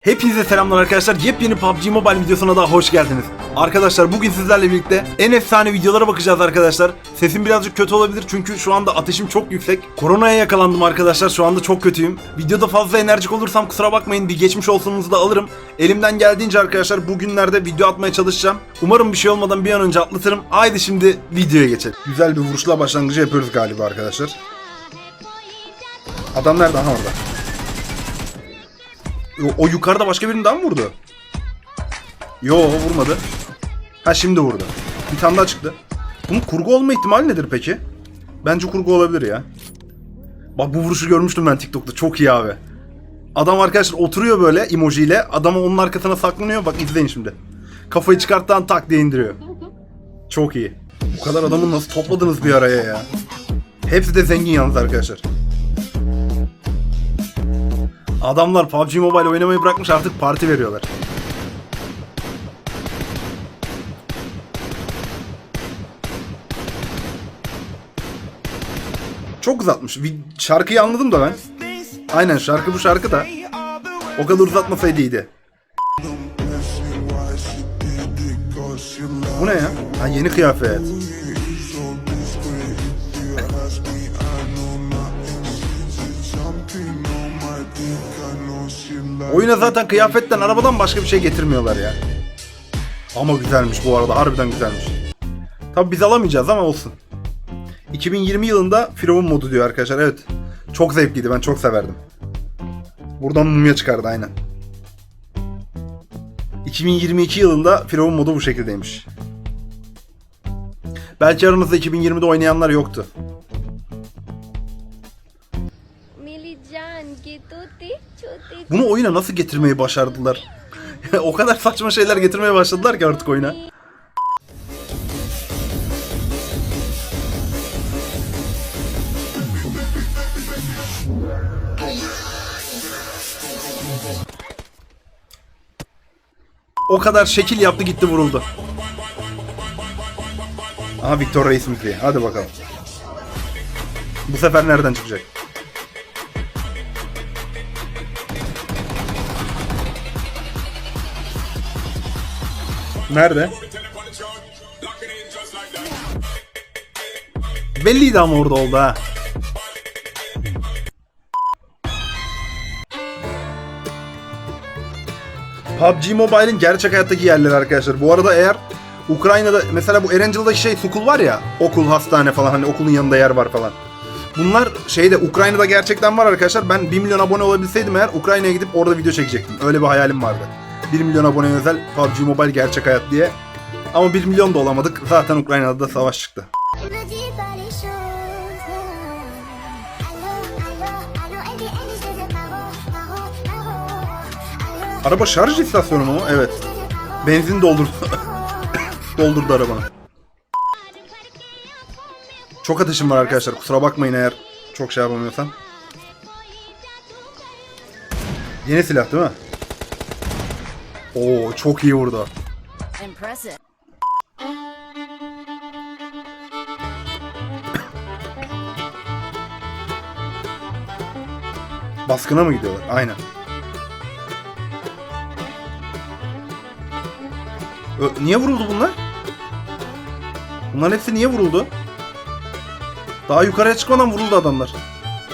Hepinize selamlar arkadaşlar. Yepyeni PUBG Mobile videosuna daha hoş geldiniz. Arkadaşlar bugün sizlerle birlikte en efsane videolara bakacağız arkadaşlar. Sesim birazcık kötü olabilir çünkü şu anda ateşim çok yüksek. Koronaya yakalandım arkadaşlar. Şu anda çok kötüyüm. Videoda fazla enerjik olursam kusura bakmayın. Bir geçmiş olsunuzu da alırım. Elimden geldiğince arkadaşlar bugünlerde video atmaya çalışacağım. Umarım bir şey olmadan bir an önce atlatırım. Haydi şimdi videoya geçelim. Güzel bir vuruşla başlangıcı yapıyoruz galiba arkadaşlar. Adam nerede? Aha orada. O, yukarıda başka birini daha mı vurdu? Yo vurmadı. Ha şimdi vurdu. Bir tane daha çıktı. Bunun kurgu olma ihtimali nedir peki? Bence kurgu olabilir ya. Bak bu vuruşu görmüştüm ben TikTok'ta. Çok iyi abi. Adam arkadaşlar oturuyor böyle emojiyle. Adam onun arkasına saklanıyor. Bak izleyin şimdi. Kafayı çıkarttan tak diye indiriyor. Çok iyi. Bu kadar adamı nasıl topladınız bir araya ya? Hepsi de zengin yalnız arkadaşlar. Adamlar PUBG Mobile oynamayı bırakmış artık parti veriyorlar. Çok uzatmış. Şarkıyı anladım da ben. Aynen şarkı bu şarkı da. O kadar uzatmasaydı iyiydi. Bu ne ya? Ha yeni kıyafet. Oyuna zaten kıyafetten, arabadan başka bir şey getirmiyorlar ya. Ama güzelmiş bu arada, harbiden güzelmiş. Tabi biz alamayacağız ama olsun. 2020 yılında Firavun modu diyor arkadaşlar, evet. Çok zevkliydi, ben çok severdim. Buradan mumya çıkardı aynen. 2022 yılında Firavun modu bu şekildeymiş. Belki aranızda 2020'de oynayanlar yoktu. Bunu oyuna nasıl getirmeyi başardılar? o kadar saçma şeyler getirmeye başladılar ki artık oyuna. O kadar şekil yaptı gitti vuruldu. Aha Victor Reis müziği. Hadi bakalım. Bu sefer nereden çıkacak? Nerede? Belliydi ama orada oldu ha. PUBG Mobile'in gerçek hayattaki yerleri arkadaşlar. Bu arada eğer Ukrayna'da mesela bu Erangel'daki şey okul var ya okul hastane falan hani okulun yanında yer var falan. Bunlar şeyde Ukrayna'da gerçekten var arkadaşlar. Ben 1 milyon abone olabilseydim eğer Ukrayna'ya gidip orada video çekecektim. Öyle bir hayalim vardı. 1 milyon abone özel PUBG Mobile gerçek hayat diye. Ama 1 milyon da olamadık. Zaten Ukrayna'da da savaş çıktı. Araba şarj istasyonu mu? Evet. Benzin doldurdu. doldurdu arabanı. Çok ateşim var arkadaşlar. Kusura bakmayın eğer çok şey yapamıyorsam. Yeni silah değil mi? Oo çok iyi vurdu. Impressive. Baskına mı gidiyorlar? Aynen. Ö- niye vuruldu bunlar? Bunların hepsi niye vuruldu? Daha yukarıya çıkmadan vuruldu adamlar.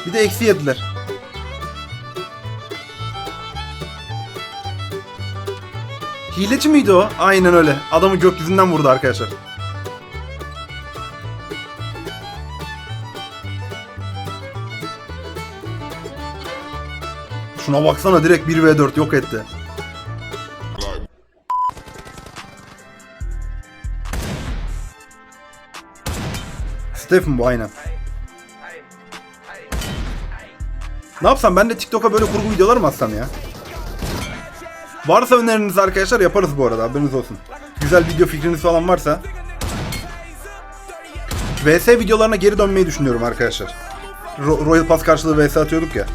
Bir de eksi yediler. Hileci miydi o? Aynen öyle. Adamı gökyüzünden vurdu arkadaşlar. Şuna baksana direkt 1v4 yok etti. Steph bu aynen. Ne yapsam ben de TikTok'a böyle kurgu videolar mı atsam ya? Varsa öneriniz arkadaşlar yaparız bu arada haberiniz olsun. Güzel video fikriniz falan varsa. VS videolarına geri dönmeyi düşünüyorum arkadaşlar. Ro- Royal Pass karşılığı VS atıyorduk ya.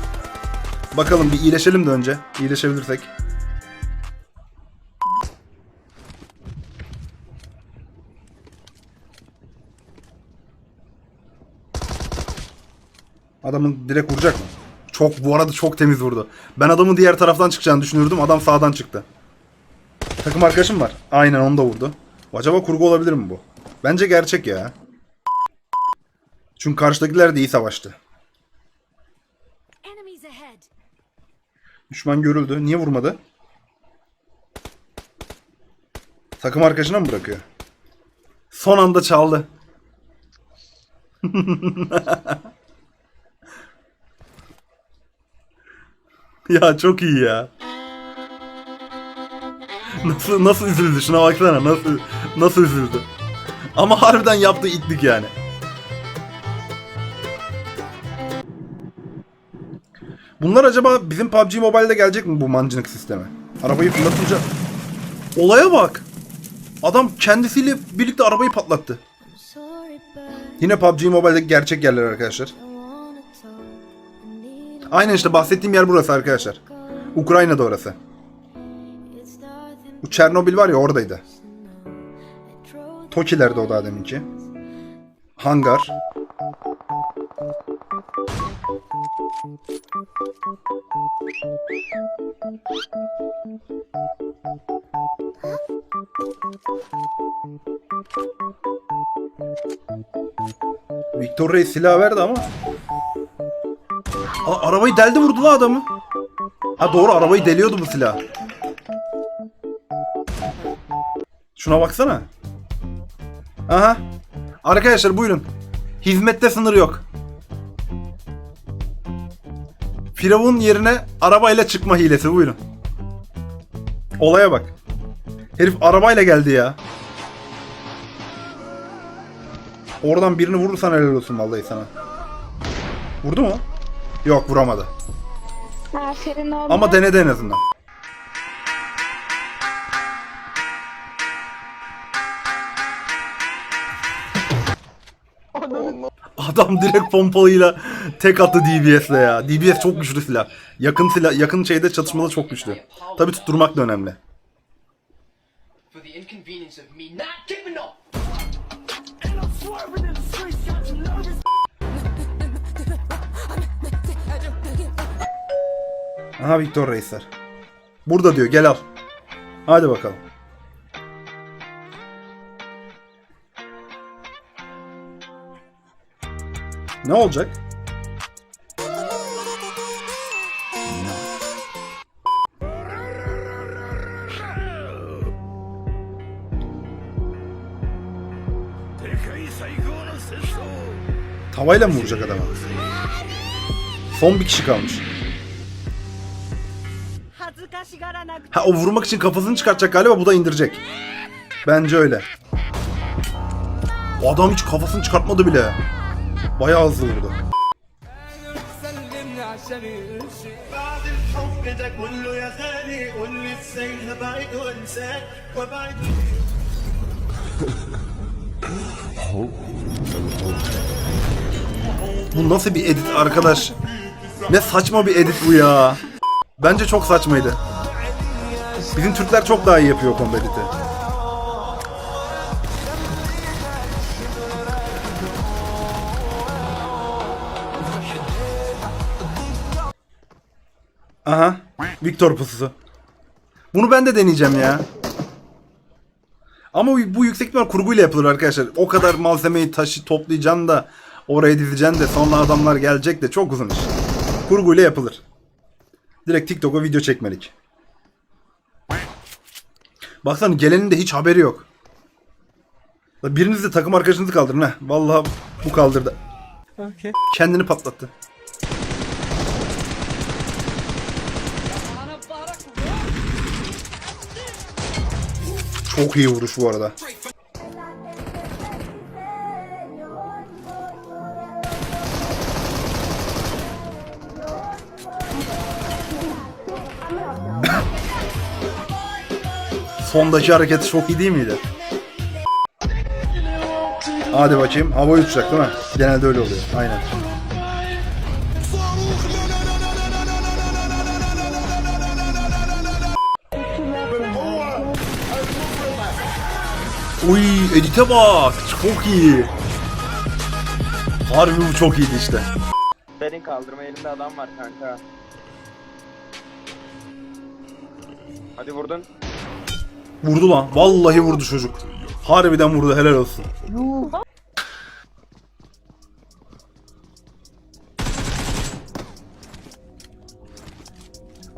Bakalım bir iyileşelim de önce. İyileşebilirsek. Adamın direkt vuracak mı? Çok bu arada çok temiz vurdu. Ben adamın diğer taraftan çıkacağını düşünürdüm. Adam sağdan çıktı. Takım arkadaşım var. Aynen onu da vurdu. Acaba kurgu olabilir mi bu? Bence gerçek ya. Çünkü karşıdakiler de iyi savaştı. Düşman görüldü. Niye vurmadı? Takım arkadaşına mı bırakıyor? Son anda çaldı. ya çok iyi ya. Nasıl nasıl üzüldü şuna baksana nasıl nasıl üzüldü. Ama harbiden yaptığı itlik yani. Bunlar acaba bizim PUBG Mobile'de gelecek mi bu mancınık sistemi? Arabayı fırlatınca... Olaya bak! Adam kendisiyle birlikte arabayı patlattı. Yine PUBG Mobile'deki gerçek yerler arkadaşlar. Aynen işte bahsettiğim yer burası arkadaşlar. Ukrayna'da orası. Bu Çernobil var ya oradaydı. Tokiler'de o daha deminki. Hangar. Victor silah verdi ama. Aa, arabayı deldi vurdu la adamı. Ha doğru arabayı deliyordu bu silah. Şuna baksana. Aha. Arkadaşlar buyurun. Hizmette sınır yok. Firavun yerine arabayla çıkma hilesi buyurun. Olaya bak. Herif arabayla geldi ya. Oradan birini vurursan helal olsun vallahi sana. Vurdu mu? Yok vuramadı. Aferin oğlum. Ama denedi en azından. Adam direkt pompalıyla tek attı DBS'le ya. DBS çok güçlü silah. Yakın silah, yakın şeyde çatışmada çok güçlü. Tabi tutturmak da önemli. for the inconvenience of me not keeping up. Aha Victor Reisler. Burada diyor gel al. Hadi bakalım. Ne olacak? Tavayla mı vuracak adama? Son bir kişi kalmış. Ha o vurmak için kafasını çıkartacak galiba bu da indirecek. Bence öyle. O adam hiç kafasını çıkartmadı bile. Bayağı hızlı vurdu. bu nasıl bir edit arkadaş? Ne saçma bir edit bu ya. Bence çok saçmaydı. Bizim Türkler çok daha iyi yapıyor combo editi. Aha. Victor pususu. Bunu ben de deneyeceğim ya. Ama bu yüksek ihtimal kurguyla yapılır arkadaşlar. O kadar malzemeyi taşı toplayacaksın da oraya dizeceksin de sonra adamlar gelecek de çok uzun iş. Kurguyla yapılır. Direkt TikTok'a video çekmelik. Baksana gelenin de hiç haberi yok. Biriniz de takım arkadaşınızı kaldırın ha. Vallahi bu kaldırdı. Kendini patlattı. Çok iyi vuruş bu arada. Sondaki hareketi çok iyi değil miydi? Hadi bakayım. Hava uçacak değil mi? Genelde öyle oluyor. Aynen. Uy edite bak. Çok iyi. Harbi bu çok iyiydi işte. Kaldırma elinde adam var kanka. Hadi vurdun. Vurdu lan. Vallahi vurdu çocuk. Harbiden vurdu helal olsun.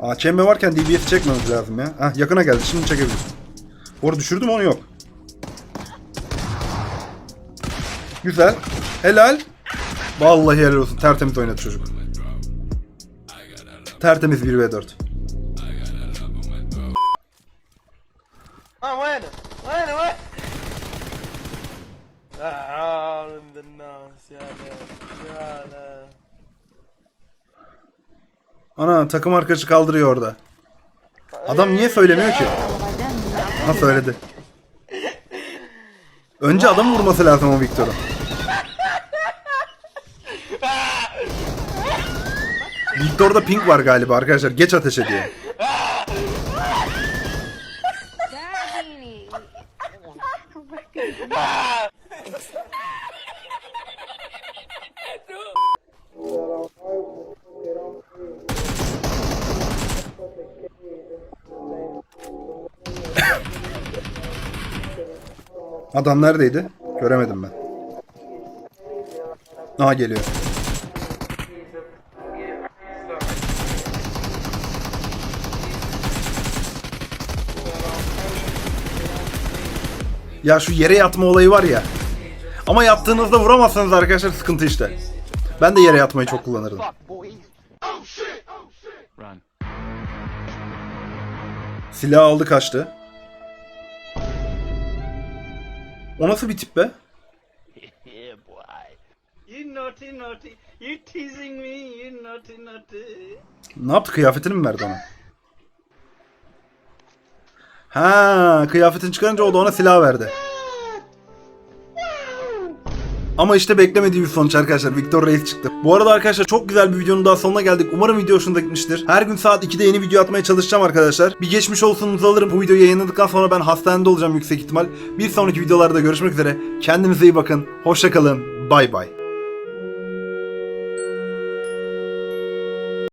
AKM varken DBS çekmemiz lazım ya. Hah yakına geldi şimdi çekebiliriz. Bu düşürdüm onu yok. Güzel. Helal. Vallahi helal olsun. Tertemiz oynadı çocuk. Tertemiz 1v4. Ah, bueno, bueno, bueno. Ah, no, Ana takım arkadaşı kaldırıyor orada. Adam niye söylemiyor ki? Ha söyledi. Önce adam vurması lazım o Victor'un. Victor'da ping var galiba arkadaşlar. Geç ateş ediyor. Adam neredeydi? Göremedim ben. Aha geliyor. Ya şu yere yatma olayı var ya. Ama yattığınızda vuramazsanız arkadaşlar sıkıntı işte. Ben de yere yatmayı çok kullanırdım. Silah aldı kaçtı. O nasıl bir tip be? Yeah, boy. You naughty, naughty. You teasing me, you naughty, naughty. Ne yaptı? Kıyafetini mi verdi ona? Ha, kıyafetini çıkarınca o da ona silah verdi. Ama işte beklemediği bir sonuç arkadaşlar. Victor Reis çıktı. Bu arada arkadaşlar çok güzel bir videonun daha sonuna geldik. Umarım video hoşunuza gitmiştir. Her gün saat 2'de yeni video atmaya çalışacağım arkadaşlar. Bir geçmiş olsunuzu alırım. Bu videoyu yayınladıktan sonra ben hastanede olacağım yüksek ihtimal. Bir sonraki videolarda görüşmek üzere. Kendinize iyi bakın. Hoşçakalın. Bay bay.